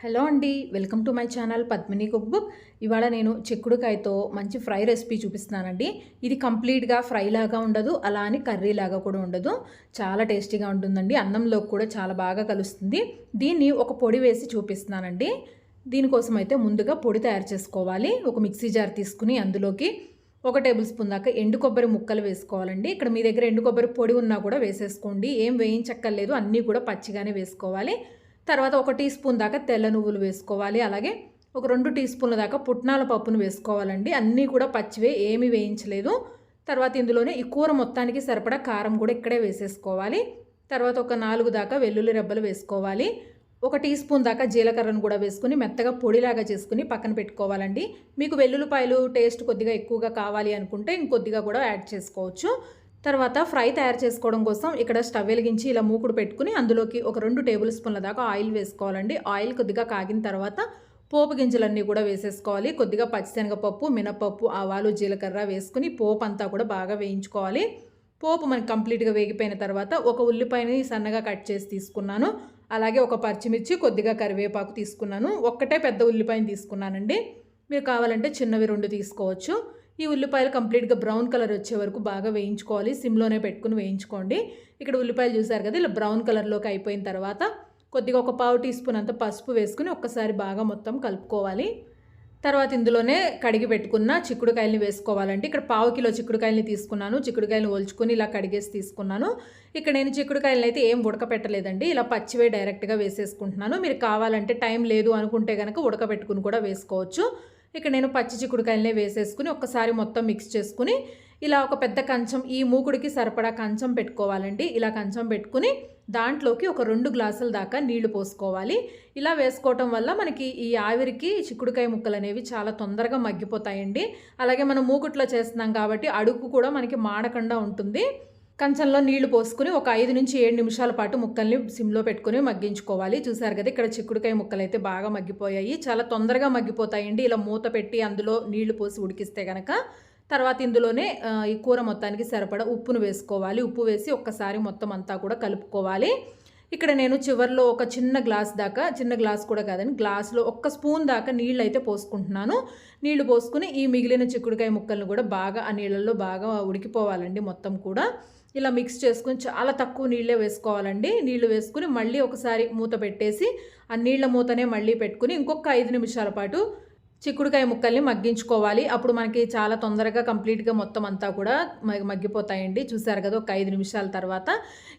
Hello అండి welcome to my channel Padmini cook book. ఇవాళ నేను చిక్కుడుకాయతో మంచి ఫ్రై రెసిపీ చూపిస్తున్నానండి. ఇది కంప్లీట్గా ఫ్రై లాగా ఉండదు అలా అని కర్రీ లాగా కూడా ఉండదు. చాలా టేస్టీగా ఉంటుందండి అన్నంలో కూడా చాలా బాగా కలుస్తుంది. దీన్ని ఒక పొడి వేసి చూపిస్తున్నానండి. దీనికోసం అయితే ముందుగా పొడి తయారు చేసుకోవాలి. ఒక మిక్సీ జార్ తీసుకుని అందులోకి ఒక టేబుల్ స్పూన్ దాకా ఎండు కొబ్బరి ముక్కలు వేసుకోవాలండి. ఇక్కడ మీ దగ్గర ఎండు కొబ్బరి పొడి ఉన్నా కూడా వేసేసుకోండి. ఏం వేయించక్కర్లేదు అన్నీ కూడా పచ్చిగానే వేసుకోవాలి. తర్వాత ఒక టీ స్పూన్ దాకా తెల్ల నువ్వులు వేసుకోవాలి. అలాగే ఒక రెండు టీ స్పూన్ల దాకా పుట్నాల పప్పును వేసుకోవాలండి. అన్నీ కూడా పచ్చివే ఏమీ వేయించలేదు. తర్వాత ఇందులోనే ఈ కూర మొత్తానికి సరిపడా కారం కూడా ఇక్కడే వేసేసుకోవాలి. తర్వాత ఒక నాలుగు దాకా వెల్లుల్లి రెబ్బలు వేసుకోవాలి. ఒక టీ స్పూన్ దాకా జీలకర్రను కూడా వేసుకుని మెత్తగా పొడిలాగా చేసుకుని పక్కన పెట్టుకోవాలండి. మీకు వెల్లుల్లిపాయలు టేస్ట్ కొద్దిగా ఎక్కువగా కావాలి అనుకుంటే ఇంకొద్దిగా కూడా యాడ్ చేసుకోవచ్చు. తర్వాత ఫ్రై తయారు చేసుకోవడం కోసం ఇక్కడ స్టవ్ వెలిగించి ఇలా మూకుడు పెట్టుకుని అందులోకి ఒక రెండు టేబుల్ స్పూన్ల దాకా ఆయిల్ వేసుకోవాలండి. ఆయిల్ కొద్దిగా కాగిన తర్వాత పోపు గింజలన్నీ కూడా వేసేసుకోవాలి. కొద్దిగా పచ్చిశనగపప్పు మినపప్పు ఆవాలు జీలకర్ర వేసుకుని పోపు అంతా కూడా బాగా వేయించుకోవాలి. పోపు మనకి కంప్లీట్గా వేగిపోయిన తర్వాత ఒక ఉల్లిపాయని సన్నగా కట్ చేసి తీసుకున్నాను. అలాగే ఒక పచ్చిమిర్చి కొద్దిగా కరివేపాకు తీసుకున్నాను. ఒక్కటే పెద్ద ఉల్లిపాయని తీసుకున్నానండి. మీరు కావాలంటే చిన్నవి రెండు తీసుకోవచ్చు. ఈ ఉల్లిపాయలు కంప్లీట్గా బ్రౌన్ కలర్ వచ్చే వరకు బాగా వేయించుకోవాలి. సిమ్లోనే పెట్టుకుని వేయించుకోండి. ఇక్కడ ఉల్లిపాయలు చూసారు కదా ఇలా బ్రౌన్ కలర్లోకి అయిపోయిన తర్వాత కొద్దిగా ఒక పావు టీ స్పూన్ అంత పసుపు వేసుకుని ఒక్కసారి బాగా మొత్తం కలుపుకోవాలి. తర్వాత ఇందులోనే కడిగి పెట్టుకున్న చిక్కుడుకాయలని వేసుకోవాలంటే ఇక్కడ పావు కిలో చిక్కుడుకాయలని తీసుకున్నాను. చిక్కుడుకాయలు ఒలుచుకొని ఇలా కడిగేసి తీసుకున్నాను. ఇక్కడ నేను చిక్కుడుకాయలను అయితే ఏం ఉడకపెట్టలేదండి. ఇలా పచ్చివే డైరెక్ట్గా వేసేసుకుంటున్నాను. మీరు కావాలంటే టైం లేదు అనుకుంటే కనుక ఉడకబెట్టుకుని కూడా వేసుకోవచ్చు. ఇక్కడ నేను పచ్చి చిక్కుడుకాయలనే వేసేసుకుని ఒక్కసారి మొత్తం మిక్స్ చేసుకుని ఇలా ఒక పెద్ద కంచం ఈ మూకుడికి సరిపడా కంచం పెట్టుకోవాలండి. ఇలా కంచం పెట్టుకుని దాంట్లోకి ఒక రెండు గ్లాసుల దాకా నీళ్ళు పోసుకోవాలి. ఇలా వేసుకోవటం వల్ల మనకి ఈ ఆవిరికి చిక్కుడుకాయ ముక్కలు అనేవి చాలా తొందరగా మగ్గిపోతాయండి. అలాగే మనం మూకుట్లో చేస్తున్నాం కాబట్టి అడుగు కూడా మనకి మాడకుండా ఉంటుంది. కంచంలో నీళ్ళు పోసుకుని ఒక ఐదు నుంచి ఏడు నిమిషాల పాటు ముక్కల్ని సిమ్లో పెట్టుకుని మగ్గించుకోవాలి. చూసారు కదా ఇక్కడ చిక్కుడుకాయ ముక్కలు అయితే బాగా మగ్గిపోయాయి. చాలా తొందరగా మగ్గిపోతాయండి. ఇలా మూత పెట్టి అందులో నీళ్ళు పోసి ఉడికిస్తే కనుక తర్వాత ఇందులోనే ఈ కూర మొత్తానికి సరిపడా ఉప్పును వేసుకోవాలి. ఉప్పు వేసి ఒక్కసారి మొత్తం అంతా కూడా కలుపుకోవాలి. ఇక్కడ నేను చివరిలో ఒక చిన్న గ్లాస్ దాకా చిన్న గ్లాస్ కూడా కాదని గ్లాస్లో ఒక్క స్పూన్ దాకా నీళ్ళు అయితే పోసుకుంటున్నాను. నీళ్ళు పోసుకుని ఈ మిగిలిన చిక్కుడుకాయ ముక్కలను కూడా బాగా ఆ నీళ్ళల్లో బాగా ఉడికిపోవాలండి మొత్తం కూడా. ఇలా మిక్స్ చేసుకుని చాలా తక్కువ నీళ్ళే వేసుకోవాలండి. నీళ్ళు వేసుకుని మళ్ళీ ఒకసారి మూత పెట్టేసి ఆ నీళ్ళ మూతనే మళ్ళీ పెట్టుకుని ఇంకొక ఐదు నిమిషాల పాటు చిక్కుడుకాయ ముక్కల్ని మగ్గించుకోవాలి. అప్పుడు మనకి చాలా తొందరగా కంప్లీట్గా మొత్తం అంతా కూడా మగ్గిపోతాయండి. చూసారు కదా ఒక ఐదు నిమిషాల తర్వాత.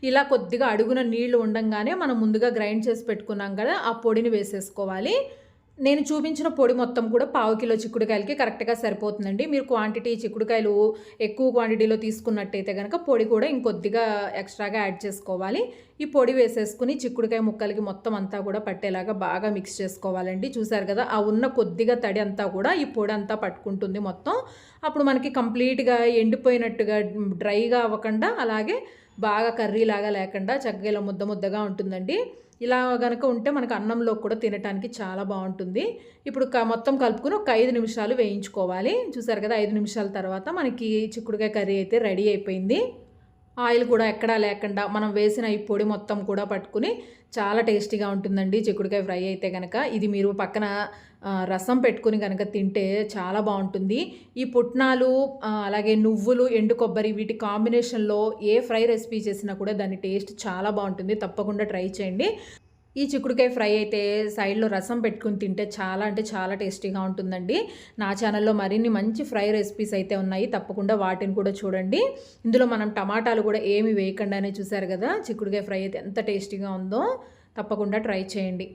ఇలా కొద్దిగా అడుగున నీళ్ళు ఉండంగానే మనం ముందుగా గ్రైండ్ చేసి పెట్టుకున్నాం కదా ఆ పొడిని వేసేసుకోవాలి. నేను చూపించిన పొడి మొత్తం కూడా పావు కిలో చిక్కుడుకాయలకి కరెక్ట్గా సరిపోతుందండి. మీరు క్వాంటిటీ చిక్కుడుకాయలు ఎక్కువ క్వాంటిటీలో తీసుకున్నట్టయితే కనుక పొడి కూడా ఇంకొద్దిగా ఎక్స్ట్రాగా యాడ్ చేసుకోవాలి. ఈ పొడి వేసేసుకుని చిక్కుడుకాయ ముక్కలకి మొత్తం అంతా కూడా పట్టేలాగా బాగా మిక్స్ చేసుకోవాలండి. చూసారు కదా ఆ ఉన్న కొద్దిగా తడి అంతా కూడా ఈ పొడి అంతా పట్టుకుంటుంది మొత్తం. అప్పుడు మనకి కంప్లీట్గా ఎండిపోయినట్టుగా డ్రైగా అవ్వకుండా అలాగే బాగా కర్రీలాగా లేకుండా చక్కగా ఇలా ముద్ద ముద్దగా ఉంటుందండి. ఇలా కనుక ఉంటే మనకు అన్నంలో కూడా తినడానికి చాలా బాగుంటుంది. ఇప్పుడు మొత్తం కలుపుకుని ఒక ఐదు నిమిషాలు వేయించుకోవాలి. చూసారు కదా ఐదు నిమిషాల తర్వాత మనకి చిక్కుడుకాయ కర్రీ అయితే రెడీ అయిపోయింది. ఆయిల్ కూడా ఎక్కడా లేకుండా మనం వేసిన ఈ పొడి మొత్తం కూడా పట్టుకుని చాలా టేస్టీగా ఉంటుందండి. చిక్కుడుకాయ ఫ్రై అయితే కనుక ఇది మీరు పక్కన రసం పెట్టుకుని కనుక తింటే చాలా బాగుంటుంది. ఈ పుట్నాలు అలాగే నువ్వులు ఎండు కొబ్బరి వీటి కాంబినేషన్లో ఏ ఫ్రై రెసిపీ చేసినా కూడా దాని టేస్ట్ చాలా బాగుంటుంది. తప్పకుండా ట్రై చేయండి. ఈ చిక్కుడుకాయ ఫ్రై అయితే సైడ్లో రసం పెట్టుకుని తింటే చాలా అంటే చాలా టేస్టీగా ఉంటుందండి. నా ఛానల్లో మరిన్ని మంచి ఫ్రై రెసిపీస్ అయితే ఉన్నాయి. తప్పకుండా వాటిని కూడా చూడండి. ఇందులో మనం టమాటాలు కూడా ఏమి వేయకుండానే చూసారు కదా చిక్కుడుకాయ ఫ్రై అయితే ఎంత టేస్టీగా ఉందో తప్పకుండా ట్రై చేయండి.